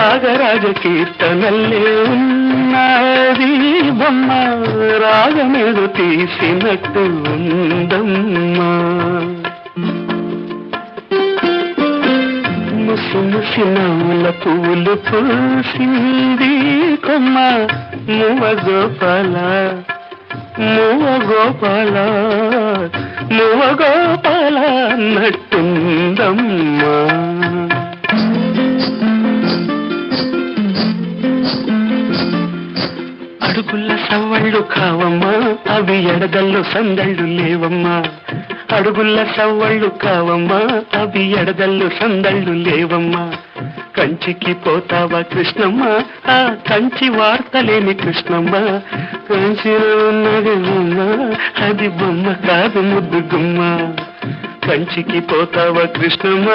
త్యాగరాజ కీర్తనల్లే ఉన్నది. బొమ్మ రాగమేదో తీసినట్టు ఉందమ్మా. ముసి ముసి నవ్వుల పువ్వులు పూసింది కొమ్మ. మువ గోపాల మువ గోపాల మువ గోపాల నట్టుందమ్మా. అడుగుల సవ్వళ్ళు కావమ్మా అవి ఎడదల్లో సందళ్ళు లేవమ్మా. అడుగుల సవ్వళ్ళు కావమ్మా అవి ఎడదల్లో సందళ్ళు లేవమ్మా. కంచికి పోతావా కృష్ణమ్మ ఆ కంచి వార్తలేని కృష్ణమ్మ. కంచిలో ఉన్నది బొమ్మ అది బొమ్మ కాదు ముద్దు గుమ్మ కంచికి పోతావా కృష్ణమ్మ?